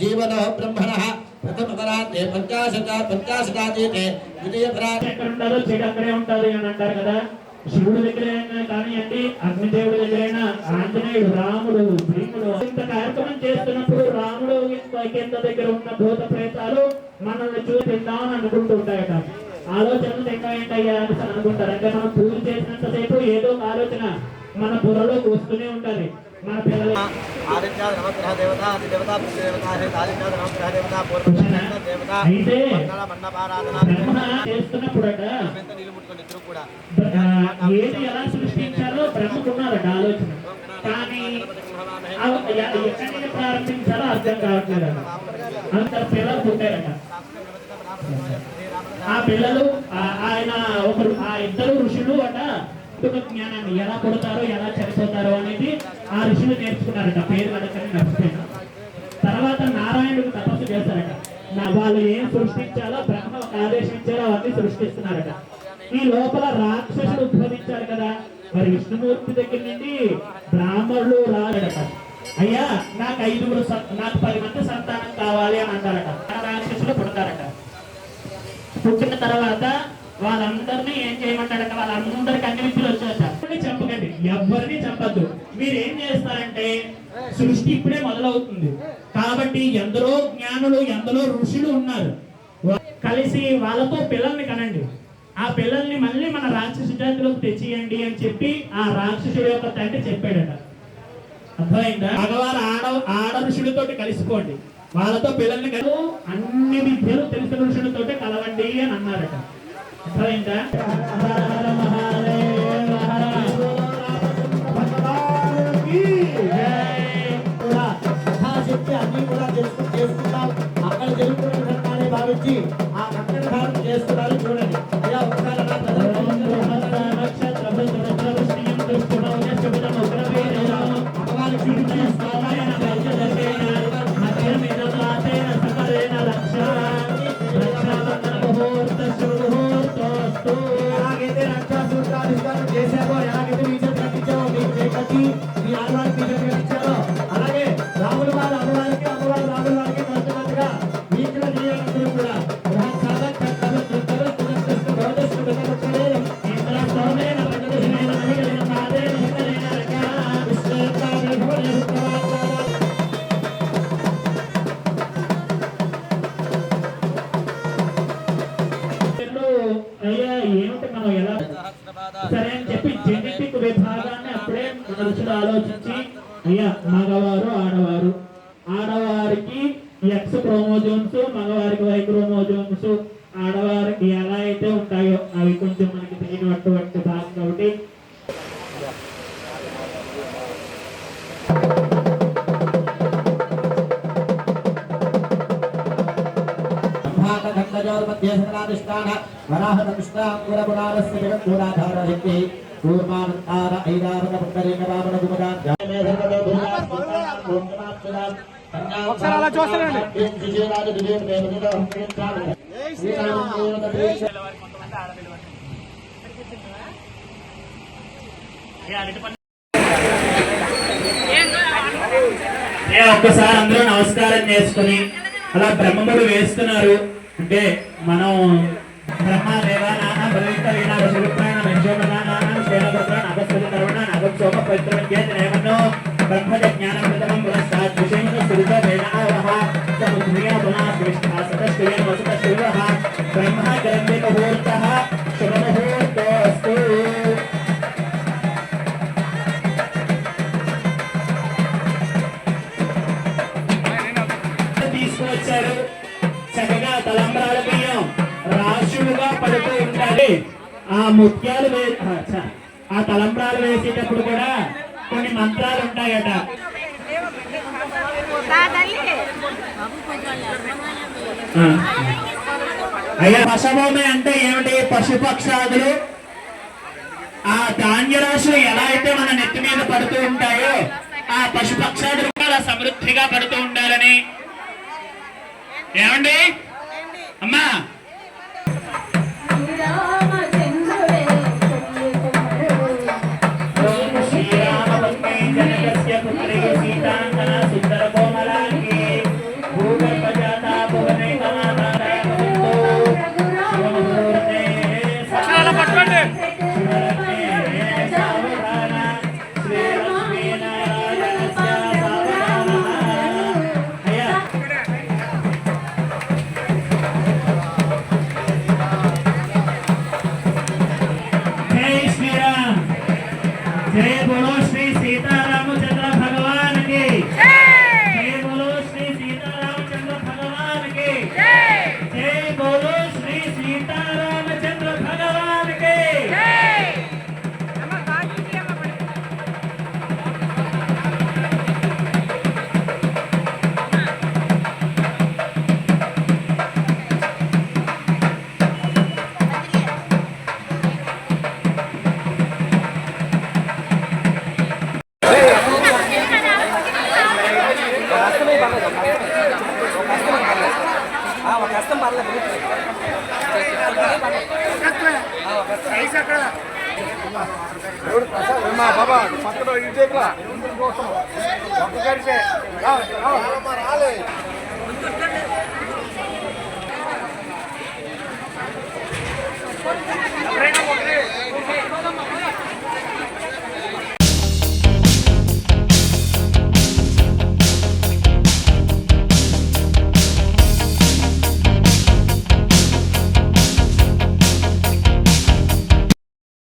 జీవన బ్రహ్మణ ప్రథమకరాతే పంచాశత పంచాశతాతీతే ద్వితీయకరాతే ఎక్కడ ఉంటారో అని అంటారు కదా. శివుడు దగ్గరైనా కానివ్వండి అగ్నిదేవుడి దగ్గరైనా? ఆంజనేయుడు రాముడు భీముడు. ఇంత కార్యక్రమం చేస్తున్నప్పుడు రాముడు కింద దగ్గర ఉన్న భూత ప్రేతాలు మనల్ని చూసి తిందామని అనుకుంటూ ఉంటాయట. ఆలోచనలు ఇంకా ఏంటయ్యా అని అనుకుంటారు. అంటే మనం పూజ చేసినంతసేపు ఏదో ఒక ఆలోచన. మన బుర్రలోకి వస్తూనే ఉంటది మన పిల్లలు చేస్తున్నప్పుడట ఏది ఎలా సృష్టించాలో బ్రహ్మకున్నారట ఆలోచన కానీ అవ- ఎ- ఎక్కడి నుంచి ప్రారంభించాలో అర్థం కావట్లేదు అంత పిల్లలు పుట్టారట ఆ పిల్లలు ఆయన ఒకరు ఆ ఇద్దరు ఋషులు అట పుట్టుక జ్ఞానాన్ని ఎలా పుడతారో ఎలా చనిపోతారో అనేది ఆ ఋషులు నేర్చుకున్నారట. పేరు అడగని మర్చిపోయినా తర్వాత నారాయణుడు తపస్సు చేస్తారట నా- వాళ్ళు ఏం సృష్టించాలో బ్రహ్మ ఆదేశించాలో అవన్నీ సృష్టిస్తున్నారట. ఈ లోపల రాక్షసుడు ఉద్భవించారు కదా. మరి విష్ణుమూర్తి దగ్గర నుండి బ్రాహ్మణులు రాడట అయ్యా నాకు ఐదుగురు నాకు పది మంది సంతానం కావాలి అని అంటారట. ఆ రాక్షసులు పుడతారట. పుట్టిన తర్వాత వాళ్ళందరినీ ఏం చేయమంటాడట వాళ్ళందరికి అన్ని విద్యలు వచ్చాయట ఎవరిని చంపకండి? ఎవరిని చంపద్దు. మీరు ఏం చేస్తారంటే సృష్టి ఇప్పుడే మొదలవుతుంది. కాబట్టి ఎందరో జ్ఞానులు ఎందరో ఋషులు ఉన్నారు. కలిసి వాళ్ళతో పిల్లల్ని కనండి. ఆ పిల్లల్ని మళ్ళీ మన రాక్షస జాతిలోకి తెచ్చియండి అని చెప్పి ఆ రాక్షసుడి యొక్క తండ్రి చెప్పాడట. అర్థమైందా? మగవారు ఆడ ఆడ ఋషులతోటి కలిసిపోండి. వాళ్ళతో పిల్లల్ని కలు అన్ని విద్యలు తెలిసిన ఋషులతోటి కలవండి అని అన్నారట. అర్థమైందా? సరే అని చెప్పి జెనెటిక్ విభాగాన్ని అప్పుడే మనుషులు ఆలోచించి అయ్యా మగవారు ఆడవారు. ఆడవారికి ఎక్స్ క్రోమోజోమ్స్ మగవారికి వై క్రోమోజోమ్స్ ఆడవారికి ఎలా అయితే ఉంటాయో అవి కొంచెం మనకి తెలియనటువంటి భాగం శ్రీదేవోర్మధ్యే సకలాదిష్టాన పుట్టరేక రామణ ఒక్కసారి అందరూ నమస్కారం చేసుకుని అలా బ్రహ్మముడు వేస్తున్నారు. అంటే మనం బ్రహ్మ దేవ నాన్న భవిష్య నేమన్నో బ్రహ్మజ జ్ఞాన ప్రథమం విషయం వేదావహ సముద్రియ పునః శివః బ్రహ్మ గ్రంథి ముహూర్త తలంబ్రాల బియ్యం రాశులుగా పడుతూ ఉండాలి ఆ ముత్యాలు వే ఆ, తలంబ్రాలు వేసేటప్పుడు కూడా కొన్ని మంత్రాలు ఉంటాయట. అయ్యా పశభూమి అంటే ఏమిటి? పశుపక్షాదులు ఆ ధాన్య రాశులు ఎలా అయితే మన నెత్తి మీద పడుతూ ఉంటాయో ఆ పశుపక్షాదులు కూడా సమృద్ధిగా పడుతూ ఉండాలని. ఏమండి? ఆ, పర్లేదు. మా బాబా పక్కన ఇంటికి రా ఒక్క గడిచే రాలే